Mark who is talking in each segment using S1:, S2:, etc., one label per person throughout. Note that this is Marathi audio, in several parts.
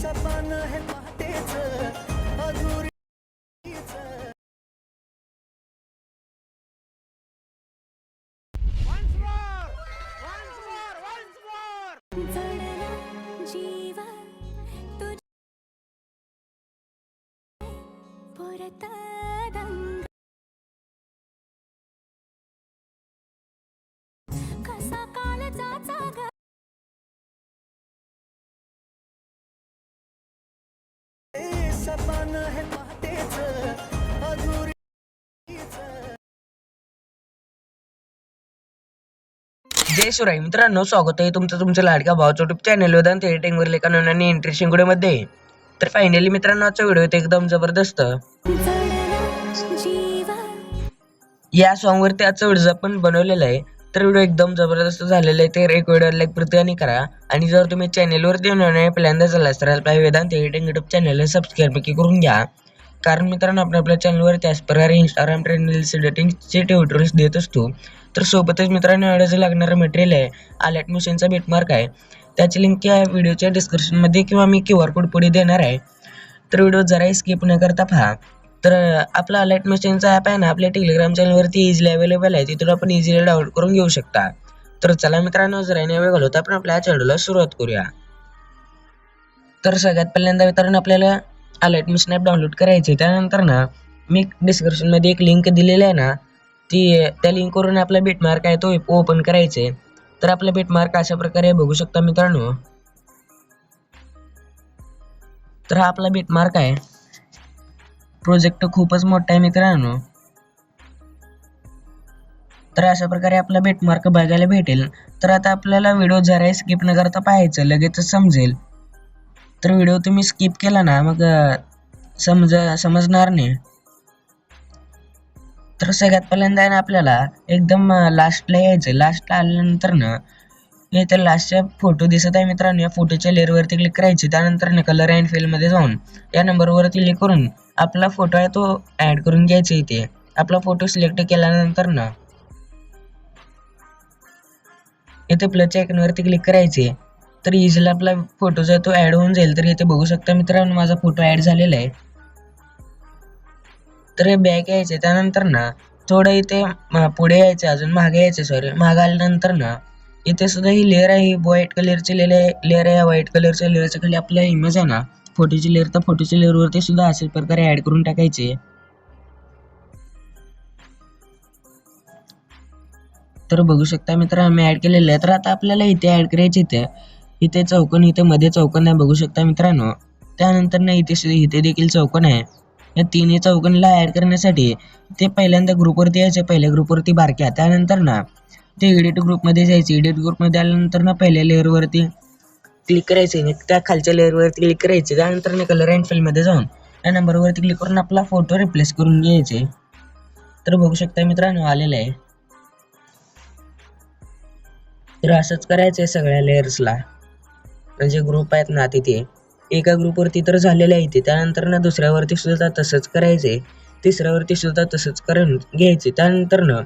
S1: सपन है
S2: पाहतेच अधुरी
S1: सपन है पहाटेच अधुरीच
S3: जय शिवराय मित्रांनो स्वागत आहे तुमचं तुमच्या लाडक्या भावाचं युट्यूब चॅनल वेदांत एडिटिंगवर एका नव्याने इंटरेस्टिंगमध्ये तर फायनली मित्रांनो आजचा व्हिडिओ ते एकदम जबरदस्त. या सॉन्ग वरती आजचा व्हिडिओ आपण बनवलेला आहे तर व्हिडिओ एकदम जबरदस्त झालेला आहे. तर एक व्हिडिओ लाईक प्रति आणि करा. आणि जर तुम्ही चॅनेलवरती नव्याने पहिल्यांदा झालास तर आपला वेदांत एडिटिंग युट्यूब चॅनलला सबस्क्राईब नक्की करून घ्या. कारण मित्रांनो आपण आपल्या चॅनलवर त्याच प्रकारे इंस्टाग्राम ट्रेंड रील्स एडिटिंगचे ट्युटोरियल्स देत असतो. तर सोबतच मित्रांनो व्हिडिओचं लागणारं मटेरियल आहे आलॅट मशीनचा बेटमार्क आहे त्याची लिंक या व्हिडिओच्या डिस्क्रिप्शनमध्ये किंवा मी क्यू आर कोड पुढे देणार आहे. तर व्हिडिओ जराही स्किप न करता पहा. तर आपला अलर्ट मशीनचा ॲप आहे ना आपल्या टेलिग्राम चॅनलवरती इझिली अवेलेबल आहे. तिथून आपण इझिली डाउनलोड करून घेऊ शकता. तर चला मित्रांनो जरा वेळ घालवता आपण आपल्या चॅनलला सुरुवात करूया. तर सगळ्यात पहिल्यांदा मित्रांनो आपल्याला अलर्ट मिशन ॲप डाउनलोड करायचे त्यानंतर ना मी डिस्क्रिप्शनमध्ये एक लिंक दिलेली आहे ना ती त्या लिंकवरून आपला बिटमार्क आहे तो ओपन करायचे तर आपला बिटमार्क अशा प्रकारे बघू शकता मित्रांनो. तर हा आपला बिटमार्क आहे. प्रोजेक्ट खूपच मोठा आहे मित्रांनो. तर अशा प्रकारे आपला बेटमार्क बघायला भेटेल. तर आता आपल्याला व्हिडिओ जराही स्किप न करता पाहायचं लगेचच समजेल. तर व्हिडिओ तुम्ही स्किप केला ना मग समज समजणार नाही. तर सगळ्यात पहिल्यांदा आहे ना आपल्याला एकदम लास्टला यायचं लास्टला आल्यानंतर ना इथे लास्टच्या फोटो दिसत आहे मित्रांनो. या फोटोच्या लेअरवरती क्लिक करायचे. त्यानंतर ना कलर अँड फिलमध्ये जाऊन या नंबरवरती क्लिक करून आपला फोटो आहे तो ऍड करून घ्यायचा इथे. आपला फोटो सिलेक्ट केल्यानंतर ना इथे प्लसच्या आयकॉनवरती क्लिक करायचे. तर इझिली आपला फोटो जो आहे तो ऍड होऊन जाईल. तर इथे बघू शकता मित्रांनो माझा फोटो ॲड झालेला आहे. तर हे यायचे. त्यानंतर ना थोडं इथे पुढे यायचे अजून मागे यायचे सॉरी मागे आल्यानंतर ना इथे सुद्धा ही लेअर आहे. ही व्हाईट कलरची लेअर आहे. या व्हाईट कलरच्या लेअरच्या खाली आपल्या इमेज आहे ना फोटोची लेअर तर फोटोच्या लेअरवरती सुद्धा अशाच प्रकारे ऍड करून टाकायचे. तर बघू शकता मित्र आम्ही ऍड केलेलं आहे. तर आता आपल्याला इथे ऍड करायचे इथे इथे चौकोन इथे मध्ये चौकोन आहे. बघू शकता मित्रांनो. त्यानंतर ना इथे इथे देखील चौकोन आहे. या तिन्ही चौघांना ऍड करण्यासाठी ते पहिल्यांदा ग्रुपवरती यायचे. पहिल्या ग्रुपवरती बारक्या. त्यानंतर ना ते एडिट ग्रुपमध्ये जायचे. एडिट ग्रुपमध्ये आल्यानंतर ना पहिल्या लेअरवरती क्लिक करायचे. आणि त्या खालच्या लेअरवरती क्लिक करायचे. त्यानंतर ना कलर अँड फिलमध्ये जाऊन त्या नंबरवरती क्लिक करून आपला फोटो रिप्लेस करून घ्यायचे. तर बघू शकता मित्रांनो आलेलं आहे. तर असंच करायचं आहे सगळ्या लेअर्सला म्हणजे ग्रुप आहेत ना तिथे एका ग्रुपवरती तर झालेले आहे इथे त्यानंतर ना दुसऱ्यावरती सुद्धा तसंच करायचे तिसऱ्यावरती सुद्धा तसंच करून घ्यायचे त्यानंतर ना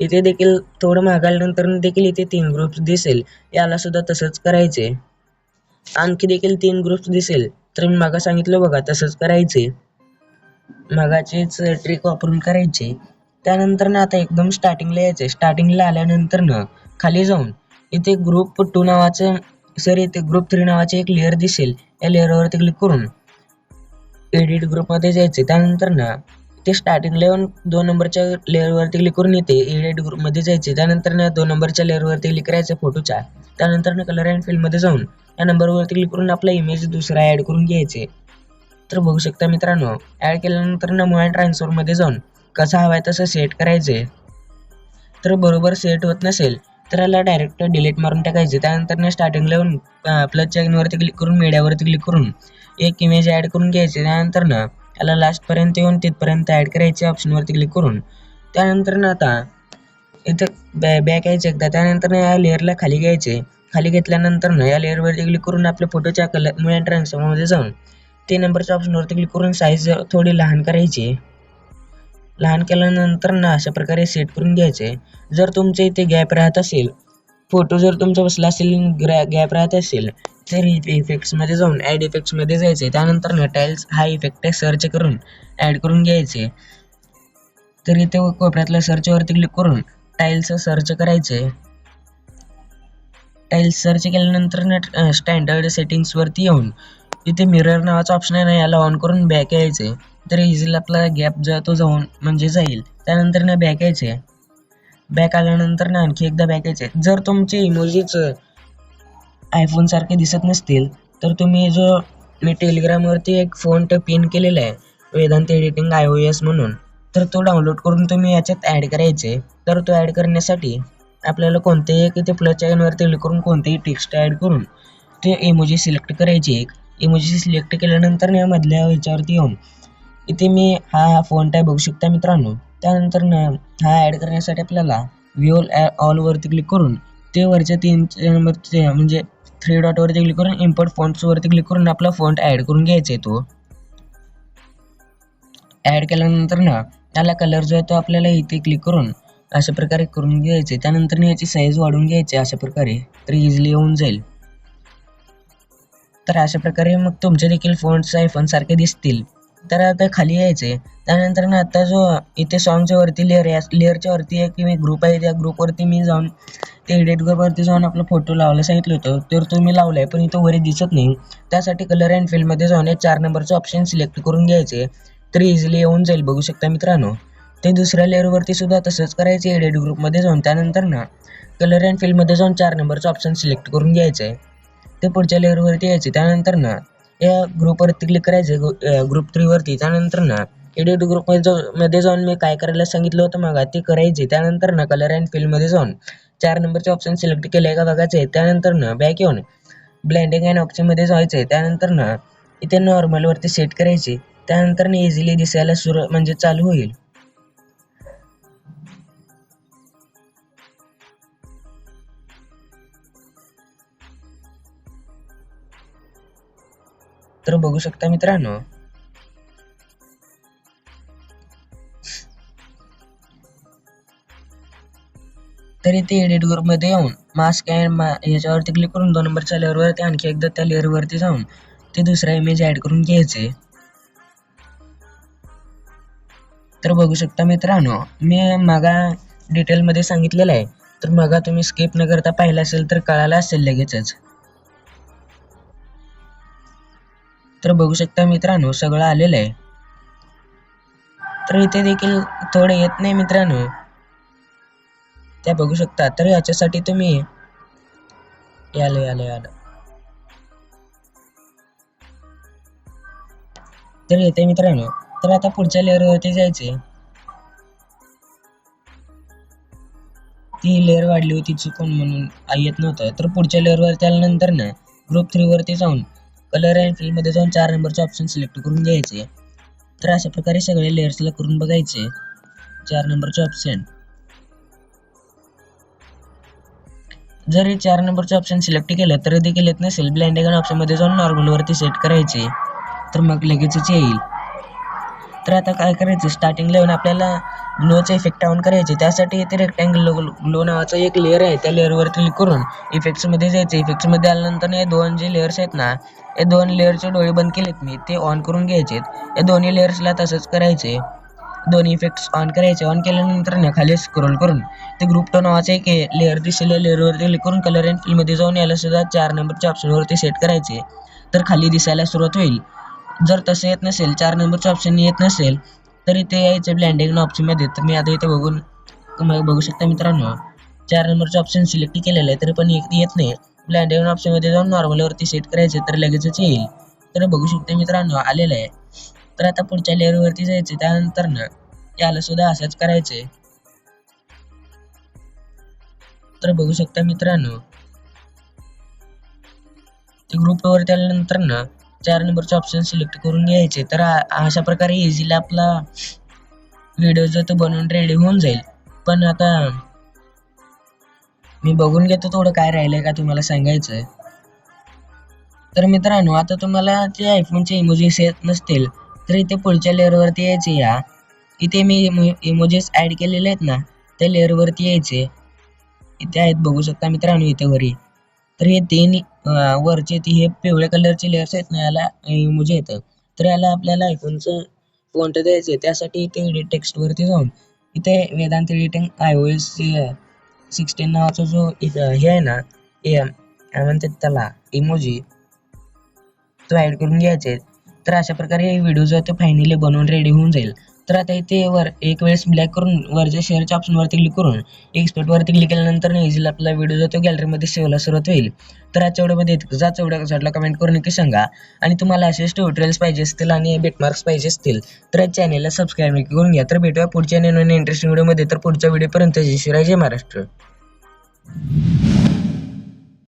S3: इथे देखील थोडं मागाल्यानंतर देखील इथे तीन ग्रुप्स दिसेल. याला सुद्धा तसंच करायचे आणखी देखील तीन ग्रुप्स दिसेल. तर मी मागा सांगितलं बघा तसंच करायचे मागाचीच ट्रिक वापरून करायचे. त्यानंतर ना आता एकदम स्टार्टिंगला यायचे स्टार्टिंगला आल्यानंतर ना खाली जाऊन इथे ग्रुप टू नावाचं सॉरी इथे ग्रुप थ्री नावाचे एक लेअर दिसेल. या लेअरवरती क्लिक करून एडिट ग्रुपमध्ये जायचे त्यानंतर ना ते स्टार्टिंग लेवन दोन नंबरच्या लेअरवरती क्लिक करून येते एडिट ग्रुपमध्ये जायचे त्यानंतर ना दोन नंबरच्या लेअरवरती क्लिक करायचं फोटोच्या त्यानंतर ना कलर अँड फिल्डमध्ये जाऊन या नंबरवरती क्लिक करून आपला इमेज दुसरा ॲड करून घ्यायचे तर बघू शकता मित्रांनो ॲड केल्यानंतर ना मूव ट्रान्सफरमध्ये जाऊन कसा हवा आहे तसं सेट करायचे तर बरोबर सेट होत नसेल तर डायरेक्ट डिलीट मारून टाकायचे. त्यानंतर ना स्टार्टिंगला येऊन प्लस चॅनवरती क्लिक करून मीडियावरती क्लिक करून एक इमेज ॲड करून घ्यायचे. त्यानंतर ना त्याला लास्टपर्यंत येऊन तिथपर्यंत ॲड करायचे ऑप्शनवरती क्लिक करून. त्यानंतर ना आता इथं बॅ बॅक यायचे एकदा त्यानंतर ना या लेअरला खाली घ्यायचे. खाली घेतल्यानंतर ना या लेअरवरती क्लिक करून आपल्या फोटोच्या कलर मुळे ट्रान्सफॉर्ममध्ये जाऊन तीन नंबरच्या ऑप्शनवरती क्लिक करून साईज थोडी लहान करायची. लहान केल्यानंतर ना अशा प्रकारे सेट करून घ्यायचे. जर तुमच्या इथे गॅप राहत असेल फोटो जर तुमचा बसला असेल गॅप राहत असेल तर इफेक्ट्समध्ये जाऊन ॲड इफेक्ट्समध्ये जायचे त्यानंतर ना टाईल्स हा इफेक्ट सर्च करून ॲड करून घ्यायचे. तर इथे कोपऱ्यातल्या सर्चवरती क्लिक करून टाईल्स सर्च करायचे. टाईल्स सर्च केल्यानंतर ना स्टँडर्ड सेटिंग्सवरती येऊन इथे मिरर नावाचा ऑप्शन आहे ना याला ऑन करून बॅक यायचे. तर इझिली आपला गॅप जातो जाऊन म्हणजे जाईल. त्यानंतर ना बॅक यायचे. बॅक आल्यानंतर ना आणखी एकदा बॅक यायचे. जर तुमचे इमोजीच आयफोन सारखे दिसत नसतील तर तुम्ही जो मी टेलिग्रामवरती एक फोन पिन केलेला आहे Vedant editing I O S म्हणून तर तो डाउनलोड करून तुम्ही याच्यात ॲड करायचे. तर तो ॲड करण्यासाठी आपल्याला कोणतेही एक इथे प्लस आयनवरती क्लिक करून कोणतेही टेक्स्ट ॲड करून ते इमोजी सिलेक्ट करायची एक. इमोजी सिलेक्ट केल्यानंतर ना मधल्या याच्यावरती येऊन इथे मी हा फोन आहे बघू शकता मित्रांनो. त्यानंतर ना हा ॲड करण्यासाठी आपल्याला व्ह्यूल ऑलवरती क्लिक करून ते वरच्या तीन नंबरचे म्हणजे थ्री डॉटवरती क्लिक करून इम्पोर्ट फॉन्ट्सवरती क्लिक करून आपला फॉन्ट ॲड करून घ्यायचा आहे तो. ॲड केल्यानंतर ना त्याला कलर जो आहे तो आपल्याला इथे क्लिक करून अशा प्रकारे करून घ्यायचे त्यानंतर याची साईज वाढवून घ्यायची अशा प्रकारे तर इझिली येऊन जाईल. तर अशा प्रकारे मग तुमचे देखील फोन्ट्स आयफोन सारखे दिसतील. तर आता खाली यायचे. त्यानंतर ना आता जो इथे सॉन्गच्या वरती लेअर आहे लेअरच्या वरती एक मी ग्रुप आहे त्या ग्रुपवरती मी जाऊन ते एडिट ग्रुपवरती जाऊन आपला फोटो लावायला सांगितलं होतं. तर तो मी लावला आहे पण इथं वरी दिसत नाही. त्यासाठी कलर अँड फिल्डमध्ये जाऊन हे चार नंबरचं ऑप्शन सिलेक्ट करून घ्यायचे. तर इझिली येऊन जाईल बघू शकता मित्रांनो. ते दुसऱ्या लेअरवरती सुद्धा तसंच करायचे एडिट ग्रुपमध्ये जाऊन. त्यानंतर ना कलर अँड फील्डमध्ये जाऊन चार नंबरचं ऑप्शन सिलेक्ट करून घ्यायचं. आहे ते पुढच्या लेअरवरती यायचे. त्यानंतर ना या ग्रुपवरती क्लिक करायचं ग्रुप थ्रीवरती त्यानंतर ना एडिट ग्रुपमध्ये जाऊन मध्ये जाऊन मी काय करायला सांगितलं होतं मग ते करायचे. त्यानंतर ना कलर अँड फिल्डमध्ये जाऊन चार नंबरचे ऑप्शन सिलेक्ट केले आहे का बघायचं आहे त्यानंतर ना बॅक येऊन ब्लेंडिंग अँड ऑप्शनमध्ये जायचं. आहे त्यानंतर ना इथे नॉर्मलवरती सेट करायचे. त्यानंतर ना इझिली दिसायला सुरू म्हणजे चालू होईल. तर बघू शकता मित्रांनो. तर इथे एडिट ग्रुपमध्ये येऊन मास्क अँड मा याच्यावरती क्लिक करून दोन नंबरच्या लेअरवरती आणखी एकदा त्या लेअरवरती जाऊन ते दुसरा इमेज ॲड करून घ्यायचे. तर बघू शकता मित्रांनो मी मागा डिटेलमध्ये सांगितलेलं आहे. तर मगा तुम्ही स्किप न करता पाहिलं असेल तर कळालं असेल लगेचच. तर बघू शकता मित्रांनो सगळं आलेलं आहे. तर इथे देखील थोडे येत नाही मित्रांनो. त्या बघू शकता. तर याच्यासाठी तुम्ही यालं यालं यालं. तर येते मित्रांनो. तर आता पुढच्या लेअरवरती जायचे ती लेअर वाढली होती चुकून म्हणून येत नव्हतं. तर पुढच्या लेअरवरती आल्यानंतर ना ग्रुप थ्रीवरती जाऊन कलर अँड फिल्डमध्ये जाऊन चार नंबरचे ऑप्शन सिलेक्ट करून घ्यायचे. तर अशा प्रकारे सगळे लेअर्सला करून बघायचे. चार नंबरचे ऑप्शन जर हे चार नंबरचे ऑप्शन सिलेक्ट केलं तर देखील येत नसेल. ब्लँड ऑप्शनमध्ये जाऊन नॉर्मलवरती सेट करायचे. तर मग लगेचच येईल. तर आता काय करायचं? स्टार्टिंगला येऊन आपल्याला ग्लोचा इफेक्ट ऑन करायचे. त्यासाठी इथे रेक्टँगल ग्लो नावाचा एक लेअर आहे. त्या लेअरवर क्लिक करून इफेक्ट्समध्ये जायचं. इफेक्ट्समध्ये आल्यानंतर हे दोन जे लेअर्स आहेत ना हे दोन लेअरचे डोळे बंद केलेत मी. ते ऑन करून घ्यायचे या दोन्ही लेअर्सला तसंच करायचे दोन्ही इफेक्ट्स ऑन करायचे. ऑन केल्यानंतर ना खाली स्क्रोल करून ते ग्रुप टो नावाचे एक लेअर दिसलेल्या लेअरवरती क्लिक करून कलर अँड फिलमध्ये जाऊन याला सुद्धा चार नंबरच्या ऑप्शनवरती सेट करायचे. तर खाली दिसायला सुरुवात होईल. जर तसं येत नसेल चार नंबरचं ऑप्शन येत नसेल तर इथे यायचं ब्लँडिंग ऑप्शनमध्ये तर मी आता इथे बघून बघू शकता मित्रांनो चार नंबरचं ऑप्शन सिलेक्ट केलेलं आहे तरी पण एक येत नाही. ब्लँडिंग ऑप्शनमध्ये जाऊन नॉर्मलवरती सेट करायचे तर लगेचच येईल. तर बघू शकता मित्रांनो आलेलं आहे. तर आता पुढच्या लेअरवरती जायचं त्यानंतर ना याला सुद्धा असंच करायचे तर बघू शकता मित्रांनो ते ग्रुपवरती आल्यानंतर ना चार नंबरचे ऑप्शन सिलेक्ट करून घ्यायचे. तर अशा प्रकारे इझिली आपला व्हिडिओ जो तो बनवून रेडी होऊन जाईल. पण आता मी बघून घेतो थोडं काय राहिलंय का तुम्हाला सांगायचं तर मित्रांनो आता तुम्हाला ते आयफोनचे इमोजीस येत नसतील तर इथे पुढच्या लेअरवरती यायचे या. इथे मी इमोजीस ॲड केलेले आहेत ना त्या लेअरवरती यायचे. इथे आहेत बघू शकता मित्रांनो इथे वरी. तर हे तीन वरचे ती हे पिवळ्या कलरचे लेअर्स आहेत ना याला इमोजी येतं. तर याला आपल्याला आयफोनचं फॉन्ट द्यायचे त्यासाठी इथे एडिट टेक्स्टवरती जाऊन इथे Vedant editing I O S sixteen नावाचा जो हे आहे ना हे काय म्हणतात त्याला इमोजी तो ॲड करून घ्यायचे तर अशा प्रकारे हे व्हिडिओ जो आहे तो फायनली बनवून रेडी होऊन जाईल. तर आता इथे वर एक वेळेस ब्लॅक करून वरच्या शेअरच्या ऑप्शनवरती क्लिक करून एक्सपर्टवरती क्लिक केल्यानंतर इझिली आपला व्हिडिओ जो तो गॅलरीमध्ये सेवला सुरुवात होईल. तर आजच्या व्हिडिओमध्ये इतकंच व्हिडिओ कसा वाटला कमेंट करून नक्की सांगा. आणि तुम्हाला असेच ट्युटोरियल्स पाहिजे असतील आणि बेटमार्क्स पाहिजे असतील तर या चॅनेलला सबस्क्राईब नक्की करून घ्या. तर भेटूया पुढच्या नवीन इंटरेस्टिंग व्हिडिओमध्ये तर पुढच्या व्हिडिओपर्यंत जय शिवराय जय महाराष्ट्र.